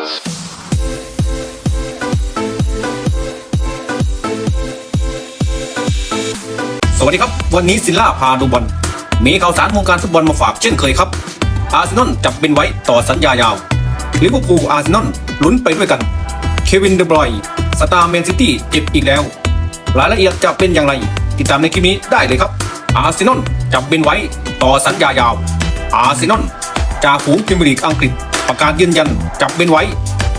สวัสดีครับ วันนี้ซิลล่าพาดูบอลมีข่าวสารวงการฟุตบอลมาฝากเช่นเคยครับ อาร์เซนอลจับเป็นไว้ต่อสัญญายาวลิเวอร์พูลอาร์เซนอลลุ้นไปด้วยกัน เควินเดบรอยสตาร์แมนซิตี้เจ็บอีกแล้ว รายละเอียดจะเป็นอย่างไร ติดตามในคลิปนี้ได้เลยครับ อาร์เซนอลจับเป็นไว้ต่อสัญญายาว อาร์เซนอลจ่าฝูงพรีเมียร์ลีกอังกฤษ ประกาศยืนยันจับเป็นไว้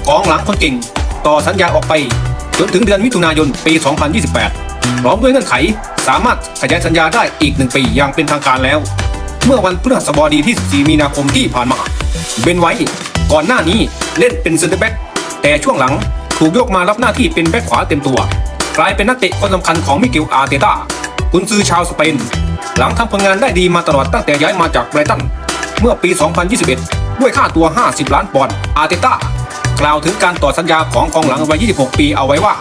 กองหลังคนเก่ง ต่อสัญญาออกไป จนถึงเดือนมิถุนายนปี 2028 พร้อมด้วยเงื่อนไข สามารถขยายสัญญาได้อีกหนึ่งปีอย่างเป็นทางการแล้ว เมื่อวันพฤหัสบดีที่ 14 มีนาคมที่ผ่านมา เบนไว้ ก่อนหน้านี้เล่นเป็นเซนเตอร์แบ็กแต่ช่วงหลังถูกยกมารับหน้าที่เป็นแบ็กขวาเต็มตัว กลายเป็นนักเตะคนสำคัญของมิเกลอาร์เตต้ากุนซือชาวสเปน หลังทำผลงานได้ดีมาตลอดตั้งแต่ย้ายมาจากไบรตันเมื่อปี 2021 ด้วยค่าตัว 50 ล้านปอนด์อาร์เตต้ากล่าวถึงการต่อสัญญาของกองหลังวัย 26 ปีเอาไว้ว่า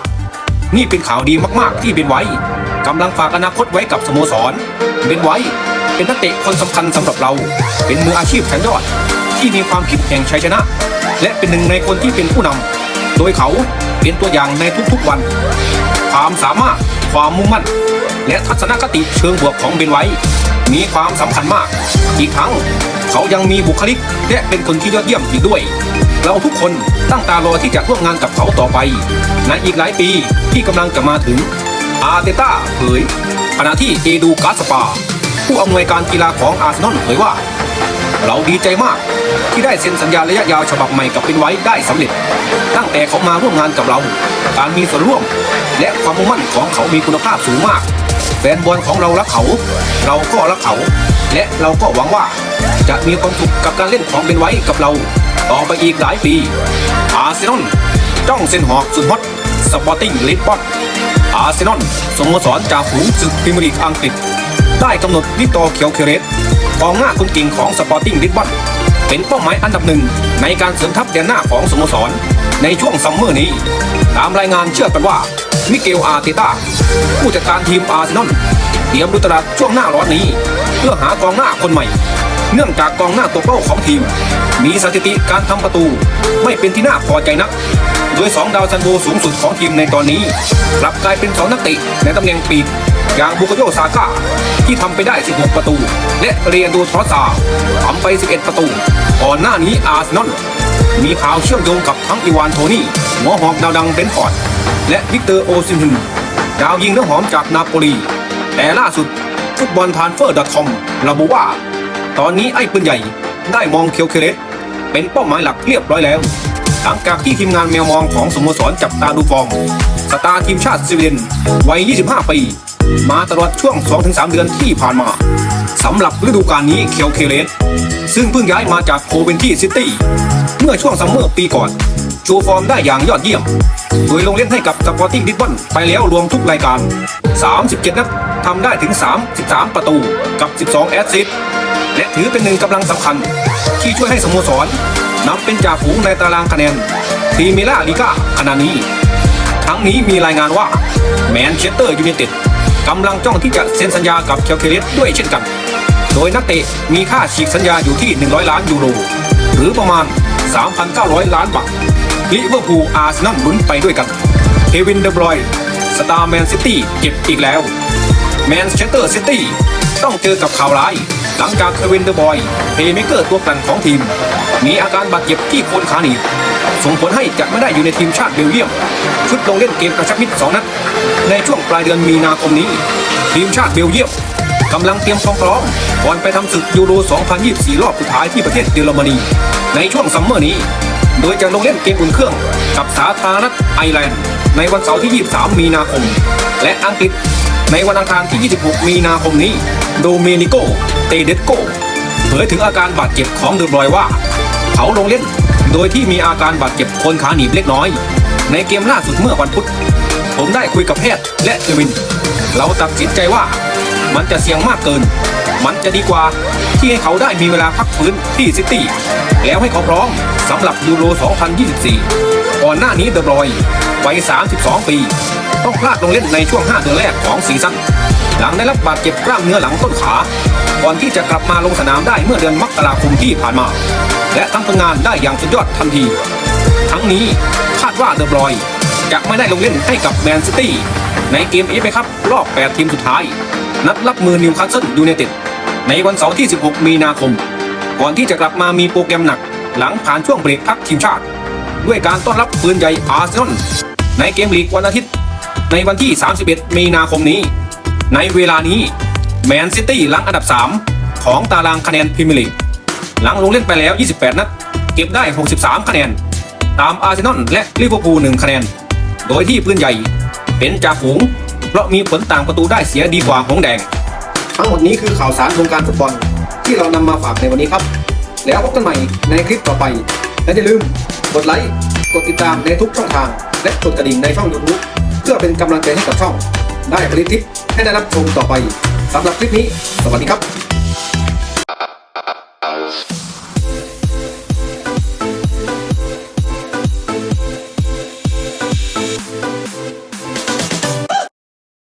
นี่เป็นข่าวดีมากๆที่เบนไว้กำลังฝากอนาคตไว้กับสโมสรเบนไว้เป็นนักเตะคนสำคัญสำหรับเรา เป็นมืออาชีพชั้นยอด ที่มีความคิดแห่งชัยชนะ และเป็นหนึ่งในคนที่เป็นผู้นำโดยเขาเป็นตัวอย่างในทุกๆวัน ความสามารถ ความมุ่งมั่น และทัศนคติเชิงบวกของเบนไว้ มีความสำคัญมาก อีกทั้งเขายังมีบุคลิกและเป็นคนที่ยอดเยี่ยมอีกด้วย เราทุกคนตั้งตารอที่จะร่วมงานกับเขาต่อไป ในอีกหลายปีที่กำลังจะมาถึง อาร์เตต้าเผยขณะที่เอดูกาสปา ผู้อำนวยการกีฬาของอาร์เซนอลเผยว่า เราดีใจมาก ที่ได้เซ็นสัญญาระยะยาวฉบับใหม่กับเป็นไว้ได้สำเร็จ ตั้งแต่เขามาร่วมงานกับเรา การมีส่วนร่วม และความมุ่งมั่นของเขามีคุณภาพสูงมาก แฟนบอลของเรารักเขา เราก็รักเขา และเราก็หวังว่า จะมีความสุขกับการเล่นของเป็นไว้กับเรา ต่อไปอีกหลายปี อาร์เซนอลจ้องเส้นหอกสุดฮอตสปอร์ติ้งลิสบอนอาร์เซนอลสโมสรจากฝูงศึกพรีเมียร์ลีกอังกฤษ ได้กำหนดวิกตอเคียวเคเรสกองหน้าคนเก่งของสปอร์ติ้งลิสบอนเป็นเป้าหมายอันดับหนึ่งในการเสริมทัพแดนหน้าของสโมสร ในช่วงซัมเมอร์นี้ ตามรายงานเชื่อกันว่า มิเกลอาร์เตต้า ผู้จัดการทีมอาร์เซนอลเตรียมรุตลาดช่วงหน้าร้อนนี้ เพื่อหากองหน้าคนใหม่ เนื่องจากกองหน้าตัวเป้าของทีม มีสถิติการทำประตูไม่เป็นที่น่าพอใจนัก โดย 2 ดาวซันโบสูงสุดของทีมในตอนนี้กลับกลายเป็น 2 นักเตะในตำแหน่งปีกอย่างบุกโยซาก้าที่ทำไปได้ 16 ประตู และเรียนโดทรอสซาทำไป 11 ประตู ก่อนหน้านี้อาร์เซนอลมีข่าวเชื่อมโยงกับทั้งอีวานโทนี่หัวหอกดาวดังเบนฟอร์ด และวิกเตอร์โอซิมฮึนดาวยิงน้ำหอมจากนาโปลี แต่ล่าสุดฟุตบอลทานเฟอร์ .com ระบุว่า ตอนนี้ไอ้ปืนใหญ่ได้มองเคียวเคเลสเป็นเป้าหมายหลักเรียบร้อยแล้ว หลังจากที่ทีมงานแมวมองของสโมสรจับตาดูฟอร์มสตาร์ทีมชาติสวีเดนวัย 25 ปี มาตลอดช่วง 2-3 เดือนที่ผ่านมาสำหรับฤดูกาลนี้เคียวเคเลสซึ่งเพิ่งย้ายมาจากโคเวนที่ซิตี้เมื่อช่วงซัมเมอร์ปีก่อนโชว์ฟอร์มได้อย่างยอดเยี่ยม โดยลงเล่นให้กับสปอร์ติ้งดิสบอนไปแล้วรวมทุกรายการ 37 นัดทำได้ถึง 33 ประตูกับ 12 แอสซิสต์และถือเป็นหนึ่งกำลังสำคัญ ที่ช่วยให้สโมสร นำเป็นจ่าฝูงในตารางคะแนนพรีเมียร์ลีกาขณะนี้ ทั้งนี้มีรายงานว่าแมนเชสเตอร์ยูไนเต็ดกำลังจ้องที่จะเซ็นสัญญากับเคียวเคเลสด้วยเช่นกัน โดยนักเตะมีค่าฉีกสัญญาอยู่ที่ 100 ล้านยูโร หรือประมาณ 3,900 ล้านบาทลิเวอร์พูลอาร์เซนอลลุ้นไปด้วยกันเควินเดบรอยสตาร์แมนซิตี้เจ็บอีกแล้วแมนเชสเตอร์ซิตี้ ต้องเจอกับข่าวร้าย หลังจากเควินเดบรอยเพลย์เมเกอร์ตัวกลั่นของทีม มีอาการบาดเจ็บที่โคนขาหนีบส่งผลให้จะไม่ได้อยู่ในทีมชาติเบลเยียม ชุดลงเล่นเกมกระชับมิตรสองนัดในช่วงปลายเดือนมีนาคมนี้ ทีมชาติเบลเยียมกำลังเตรียมความพร้อมก่อนไปทำศึกยูโร 2024 รอบสุดท้ายที่ประเทศเยอรมนี ในช่วงซัมเมอร์นี้ โดยจะลงเล่นเกมอุ่นเครื่องกับสาธารณรัฐไอร์แลนด์ ในวันเสาร์ที่ 23 มีนาคม และอังกฤษ ในวันอังคารที่ 26 มีนาคมนี้ โดเมนิโก เตเดสโก เผยถึงอาการบาดเจ็บของเดอบรอยว่า เขาลงเล่น โดยที่มีอาการบาดเจ็บคนขาหนีบเล็กน้อย ในเกมล่าสุดเมื่อวันพุธ ผมได้คุยกับแพทย์และเควิน เราตัดสินใจว่า มันจะเสี่ยงมากเกิน มันจะดีกว่าที่ให้เขาได้มีเวลาพักฟื้นที่ซิตี้ แล้วให้เขาพร้อม สำหรับยูโร 2024 ก่อนหน้านี้เดบรอย์วัย 32 ปี ต้องพลาดลงเล่นในช่วง 5 เดือนแรกของซีซั่น หลังได้รับบาดเจ็บกล้ามเนื้อหลังต้นขา ก่อนที่จะกลับมาลงสนามได้เมื่อเดือนมกราคมที่ผ่านมา และทำผลงานได้อย่างสุดยอดทันที ทั้งนี้คาดว่าเดอบรอย์จะไม่ได้ลงเล่นให้กับแมนซิตี้ในเกมเอฟเอคัพรอบ 8 ทีมสุดท้าย นัดรับมือนิวคาสเซิลยูไนเต็ดในวันเสาร์ที่ 16 มีนาคม ก่อนที่จะกลับมามีโปรแกรมหนัก หลังผ่านช่วงเบรกพักทีมชาติ ด้วยการต้อนรับปืนใหญ่อาร์เซนอลในเกมลีกวันอาทิตย์ ในวันที่ 31 มีนาคมนี้ ในเวลานี้แมนซิตี้หลังอันดับ 3 ของตารางคะแนนพรีเมียร์ลีกหลังลงเล่นไปแล้ว 28 นัด เก็บได้ 63 คะแนน ตามอาร์เซนอลและลิเวอร์พูล1คะแนน โดยที่ปืนใหญ่เป็นจ่าฝูง เพราะมีผลต่างประตูได้เสียดีกว่าหงแดง ทั้งหมดนี้คือข่าวสารวงการฟุตบอลที่เรานำมาฝากในวันนี้ครับ แล้วพบกันใหม่ในคลิปต่อไป และอย่าลืมกดไลค์ กดติดตามในทุกช่องทาง และกดกระดิ่งในช่อง YouTube เพื่อเป็นกำลังใจให้กับช่อง ได้ผลิตคลิปให้ได้รับชมต่อไปสำหรับคลิปนี้ สวัสดีครับ